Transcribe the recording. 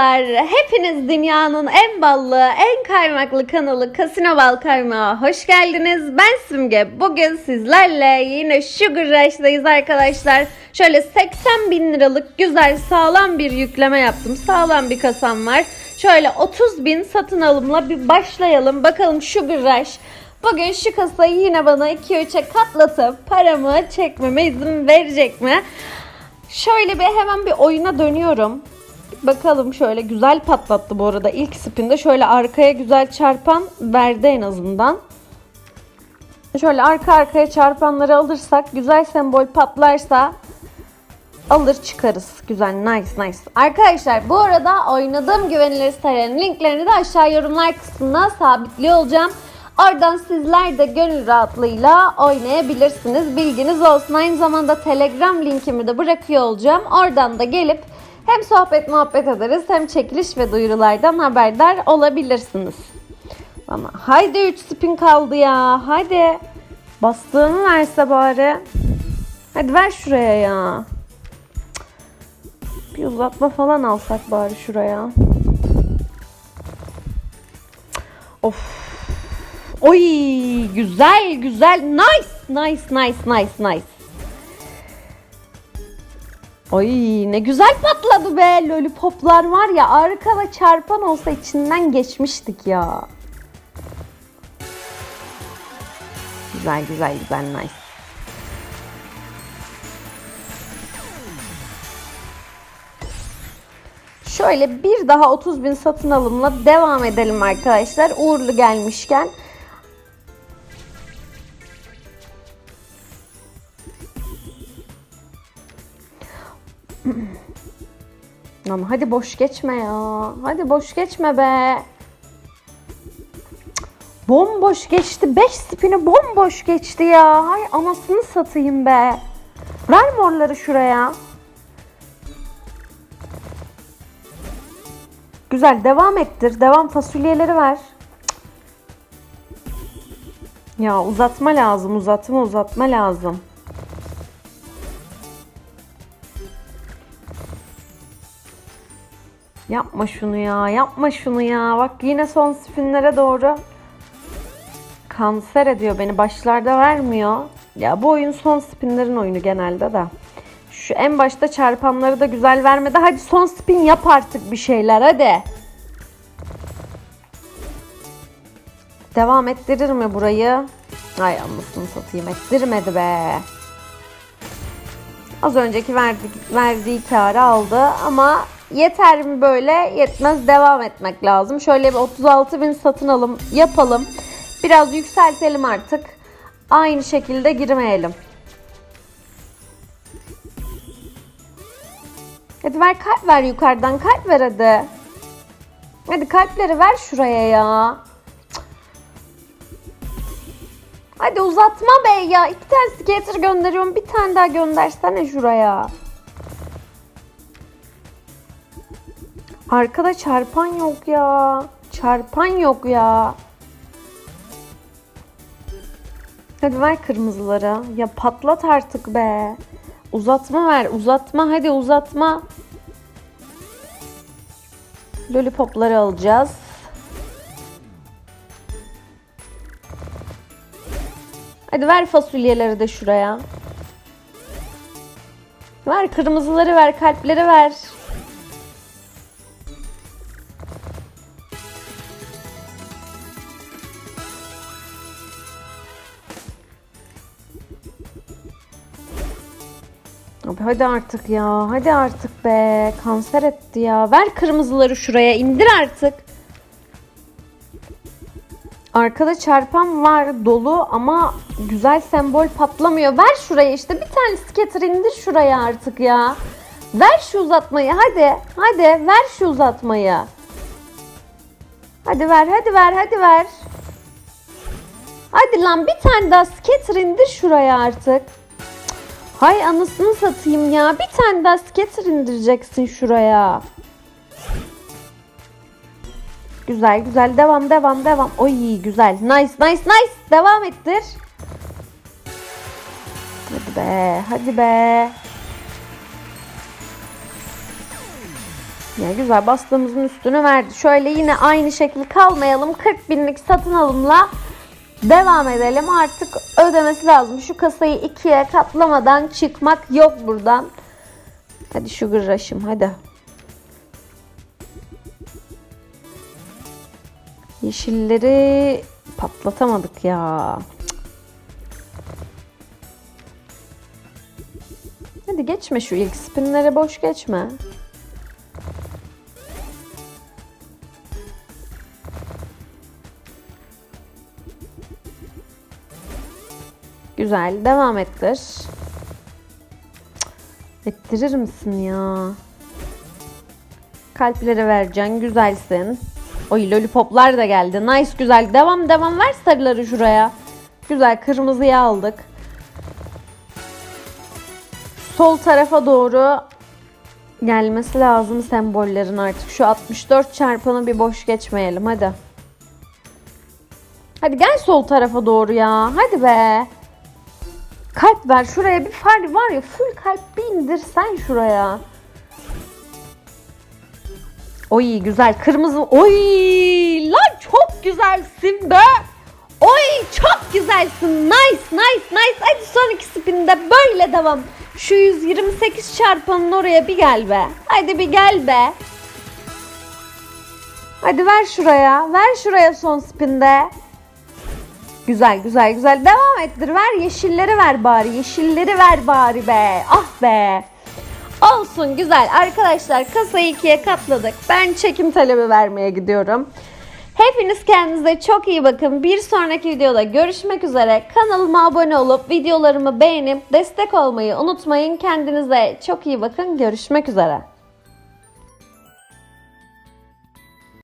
dostlar. Hepiniz dünyanın en ballı, en kaymaklı kanalı Kasino Bal Kaymağı hoş geldiniz. Ben Simge. Bugün sizlerle yine Sugar Rush'dayız arkadaşlar. Şöyle 80 bin liralık güzel sağlam bir yükleme yaptım. Sağlam bir kasam var. Şöyle 30 bin satın alımla bir başlayalım. Bakalım Sugar Rush Bugün şu kasayı yine bana 2-3'e katlatıp paramı çekmeme izin verecek mi? Şöyle bir hemen bir oyuna dönüyorum. Bakalım şöyle güzel patlattı bu arada. İlk spinde şöyle arkaya güzel çarpan verdi en azından. Şöyle arka arkaya çarpanları alırsak güzel sembol patlarsa alır çıkarız. Güzel nice nice. Arkadaşlar bu arada oynadığım güvenilir sitelerin linklerini de aşağı yorumlar kısmına sabitliyor olacağım. Oradan sizler de gönül rahatlığıyla oynayabilirsiniz. Bilginiz olsun. Aynı zamanda Telegram linkimi de bırakıyor olacağım. Oradan da gelip hem sohbet muhabbet ederiz hem çekiliş ve duyurulardan haberdar olabilirsiniz. Ama haydi 3 spin kaldı ya. Hadi. Bastığını verse bari. Hadi ver şuraya ya. Bir uzatma falan alsak bari şuraya. Of. Oy güzel güzel. Nice nice nice nice nice. Oy ne güzel patladı be lollipoplar var ya arkada çarpan olsa içinden geçmiştik ya. Güzel güzel güzel nice. Şöyle bir daha 30 bin satın alımla devam edelim arkadaşlar. Uğurlu gelmişken. Lan hadi boş geçme ya. Hadi boş geçme be. Bomboş geçti. 5 spini bomboş geçti ya. Hay anasını satayım be. Ver morları şuraya. Güzel devam ettir. Devam fasulyeleri ver. Ya uzatma lazım. Uzatma uzatma lazım. Yapma şunu ya, yapma şunu ya. Bak yine son spinlere doğru kanser ediyor beni. Başlarda vermiyor. Ya bu oyun son spinlerin oyunu genelde de. Şu en başta çarpanları da güzel vermedi. Hadi son spin yap artık bir şeyler hadi. Devam ettirir mi burayı? Ay anlasını satayım ettirmedi be. Az önceki verdi, verdiği karı aldı ama yeter mi böyle? Yetmez devam etmek lazım. Şöyle bir 36 bin satın alım yapalım. Biraz yükseltelim artık. Aynı şekilde girmeyelim. Hadi ver kalp ver yukarıdan kalp ver hadi. Hadi kalpleri ver şuraya ya. Hadi uzatma be ya. İki tane skater gönderiyorum. Bir tane daha göndersene şuraya. Arkada çarpan yok ya. Çarpan yok ya. Hadi ver kırmızıları. Ya patlat artık be. Uzatma ver. Uzatma. Hadi uzatma. Lollipopları alacağız. Hadi ver fasulyeleri de şuraya. Ver kırmızıları ver, kalpleri ver. Abi hadi artık ya. Hadi artık be. Kanser etti ya. Ver kırmızıları şuraya. indir artık. Arkada çarpan var dolu ama güzel sembol patlamıyor. Ver şuraya işte. Bir tane skater indir şuraya artık ya. Ver şu uzatmayı. Hadi. Hadi ver şu uzatmayı. Hadi ver. Hadi ver. Hadi ver. Hadi lan bir tane daha skater indir şuraya artık. Hay anasını satayım ya. Bir tane daha skater indireceksin şuraya. Güzel güzel devam devam devam. Oy güzel. Nice nice nice. Devam ettir. Hadi be hadi be. Ya güzel bastığımızın üstünü verdi. Şöyle yine aynı şekil kalmayalım. 40 binlik satın alımla devam edelim. Artık ödemesi lazım. Şu kasayı ikiye katlamadan çıkmak yok buradan. Hadi Sugar Rush'ım hadi. Yeşilleri patlatamadık ya. Hadi geçme şu ilk spinlere boş geçme. Güzel. Devam ettir. Ettirir misin ya? Kalpleri vereceksin. Güzelsin. Oy lollipoplar da geldi. Nice güzel. Devam devam ver sarıları şuraya. Güzel kırmızıyı aldık. Sol tarafa doğru gelmesi lazım sembollerin artık. Şu 64 çarpanı bir boş geçmeyelim hadi. Hadi gel sol tarafa doğru ya. Hadi be. Kalp ver şuraya bir far var ya full kalp bir indirsen şuraya. Oy güzel kırmızı. Oy lan çok güzelsin be. Oy çok güzelsin. Nice nice nice. Hadi sonraki spinde böyle devam. Şu 128 çarpanın oraya bir gel be. Hadi bir gel be. Hadi ver şuraya. Ver şuraya son spinde. Güzel güzel güzel. Devam ettir. Ver yeşilleri ver bari. Yeşilleri ver bari be. Ah be. Olsun güzel. Arkadaşlar kasayı ikiye katladık. Ben çekim talebi vermeye gidiyorum. Hepiniz kendinize çok iyi bakın. Bir sonraki videoda görüşmek üzere. Kanalıma abone olup videolarımı beğenip destek olmayı unutmayın. Kendinize çok iyi bakın. Görüşmek üzere.